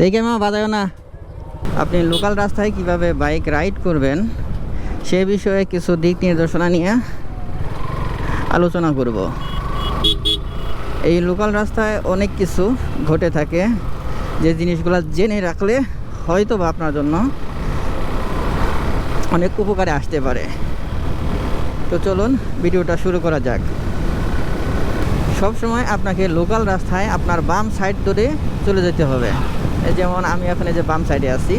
দেখে মা বাজায় না। আপনি লোকাল রাস্তায় কীভাবে বাইক রাইড করবেন, সে বিষয়ে কিছু দিক নির্দেশনা নিয়ে আলোচনা করব। এই লোকাল রাস্তায় অনেক কিছু ঘটে থাকে, যে জিনিসগুলো জেনে রাখলে হয়তো বা আপনার জন্য অনেক উপকারে আসতে পারে। তো চলুন, ভিডিওটা শুরু করা যাক। সব সময় আপনাকে লোকাল রাস্তায় আপনার বাম সাইড ধরে চলে যেতে হবে। যেমন আমি এখন এই যে বাম সাইডে আছি,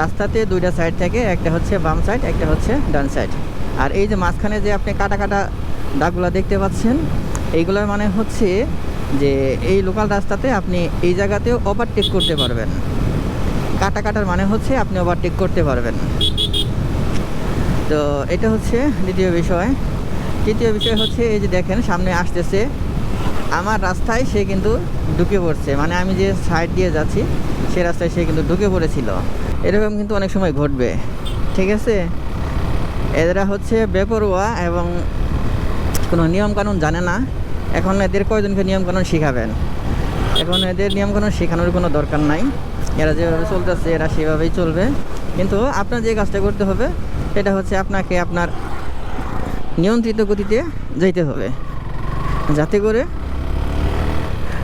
রাস্তাতে দুইটা সাইড থাকে, একটা হচ্ছে বাম সাইড একটা হচ্ছে ডান সাইড আর এই যে মাঝখানে যে আপনি কাটা কাটা দাগগুলো দেখতে পাচ্ছেন এইগুলোর মানে হচ্ছে যে এই লোকাল রাস্তাতে আপনি এই জায়গাতেও ওভারটেক করতে পারবেন। কাটা কাটার মানে হচ্ছে আপনি ওভারটেক করতে পারবেন। তো এটা হচ্ছে দ্বিতীয় বিষয়। তৃতীয় বিষয় হচ্ছে এই যে দেখেন, সামনে আসতেছে আমার রাস্তায় সে কিন্তু ঢুকে পড়ছে। মানে আমি যে সাইড দিয়ে যাচ্ছি, সে রাস্তায় সে কিন্তু ঢুকে পড়েছিল। এরকম কিন্তু অনেক সময় ঘটবে। ঠিক আছে? এরা হচ্ছে বেপরোয়া এবং কোনো নিয়মকানুন জানে না। এখন এদের কয়জনকে নিয়মকানুন শেখাবেন? এখন এদের নিয়মকানুন শেখানোর কোনো দরকার নাই। এরা যেভাবে চলতেছে, এরা সেভাবেই চলবে। কিন্তু আপনার যে কাজটা করতে হবে, সেটা হচ্ছে আপনাকে আপনার নিয়ন্ত্রিত গতিতে যেতে হবে। যাতে করে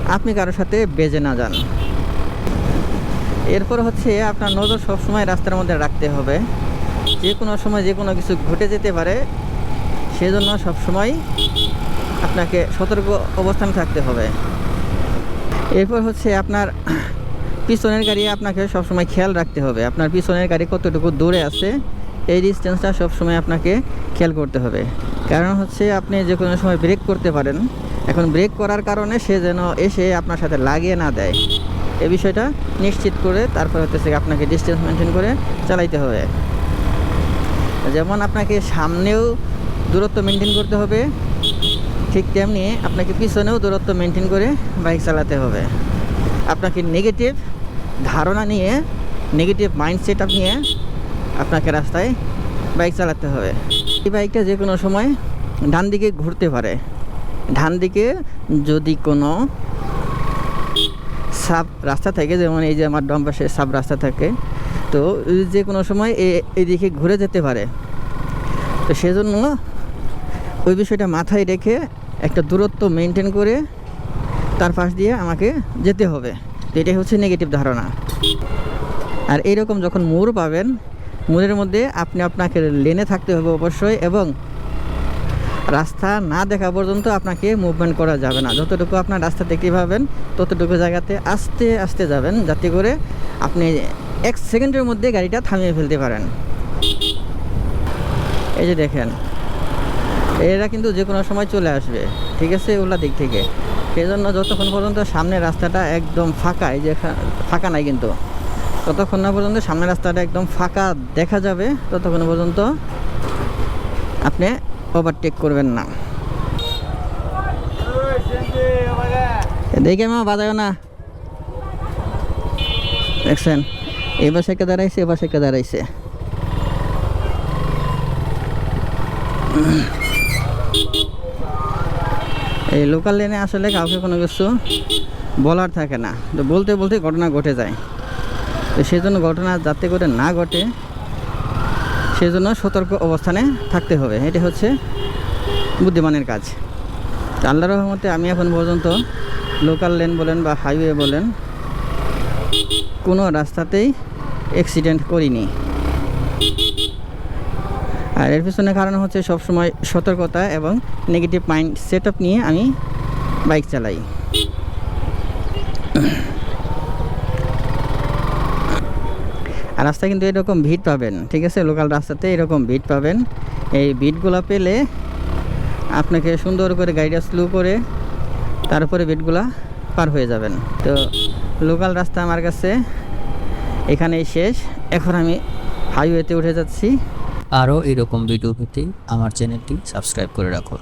আপনি কারোর সাথে বেজে না যান। এরপর হচ্ছে আপনার নজর সবসময় রাস্তার মধ্যে রাখতে হবে। যে কোনো সময় যে কোনো কিছু ঘটে যেতে পারে, সেজন্য সবসময় আপনাকে সতর্ক অবস্থানে থাকতে হবে। এরপর হচ্ছে আপনার পিছনের গাড়ি আপনাকে সবসময় খেয়াল রাখতে হবে। আপনার পিছনের গাড়ি কতটুকু দূরে আছে, এই ডিস্টেন্সটা সবসময় আপনাকে খেয়াল করতে হবে। কারণ হচ্ছে আপনি যে কোনো সময় ব্রেক করতে পারেন এখন ব্রেক করার কারণে সে যেন এসে আপনার সাথে লাগিয়ে না দেয়। এ বিষয়টা নিশ্চিত করে তারপর হচ্ছে আপনাকে ডিস্টেন্স মেনটেন করে চালাইতে হবে। যেমন আপনাকে সামনেও দূরত্ব মেনটেন করতে হবে, ঠিক তেমনি আপনাকে পিছনেও দূরত্ব মেনটেন করে বাইক চালাতে হবে। আপনাকে নেগেটিভ ধারণা নিয়ে নেগেটিভ মাইন্ডসেট আপ নিয়ে আপনাকে রাস্তায় বাইক চালাতে হবে। এই বাইকটা যে কোনো সময় ডান দিকে ঘুরতে পারে। ডান দিকে যদি কোনো সাব রাস্তা থাকে, যেমন এই যে আমার ডম পাশে সাব রাস্তা থাকে, তো যে কোনো সময় এদিকে ঘুরে যেতে পারে। তো সেজন্য ওই বিষয়টা মাথায় রেখে একটা দূরত্ব মেনটেন করে তার পাশ দিয়ে আমাকে যেতে হবে। তো এটাই হচ্ছে নেগেটিভ ধারণা। আর এইরকম যখন মোড় পাবেন, মোড়ের মধ্যে আপনি আপনাকে লেনে থাকতে হবে অবশ্যই এবং রাস্তা না দেখা পর্যন্ত আপনাকে মুভমেন্ট করা যাবে না। যতটুকু আপনার রাস্তা দেখতে পাবেন, ততটুকু জায়গাতে আস্তে আস্তে যাবেন, যাতে করে আপনি এক সেকেন্ডের মধ্যে গাড়িটা থামিয়ে ফেলতে পারেন। এই যে দেখেন, এরা কিন্তু যে কোনো সময় চলে আসবে, ঠিক আছে? ওগুলা দিক থেকে। সেই জন্য যতক্ষণ পর্যন্ত সামনের রাস্তাটা একদম ফাঁকা, এই যে ফাঁকা নাই কিন্তু, ততক্ষণ না পর্যন্ত সামনের রাস্তাটা একদম ফাঁকা দেখা যাবে, ততক্ষণ পর্যন্ত আপনি ওভারটেক করবেন না। দেখে মা বাজায় না। দেখছেন? এই একটা দাঁড়াইছে, এ একটা দাঁড়াইছে। এই লোকাল লেনে আসলে কাউকে কোনো কিছু বলার থাকে না। তো বলতে বলতে ঘটনা ঘটে যায়। তো সেই জন্য ঘটনা যাতে করে না ঘটে সেই জন্য সতর্ক অবস্থানে থাকতে হবে। এটা হচ্ছে বুদ্ধিমানের কাজ। আল্লাহ রহমতে আমি এখন পর্যন্ত লোকাল লেন বলেন বা হাইওয়ে বলেন, কোনো রাস্তাতেই অ্যাক্সিডেন্ট করিনি। আর এর পিছনে কারণ হচ্ছে সবসময় সতর্কতা এবং নেগেটিভ মাইন্ড সেট নিয়ে আমি বাইক চালাই আর রাস্তায় কিন্তু এরকম ভিড় পাবেন, ঠিক আছে? লোকাল রাস্তাতে এরকম ভিড় পাবেন। এই ভিড়গুলো পেলে আপনাকে সুন্দর করে গাড়িটা স্লো করে তারপরে ভিড়গুলা পার হয়ে যাবেন। তো লোকাল রাস্তা আমার কাছে এখানেই শেষ। এখন আমি হাইওয়েতে উঠে যাচ্ছি। আরও এরকম ভিডিও পেতে আমার চ্যানেলটি সাবস্ক্রাইব করে রাখুন।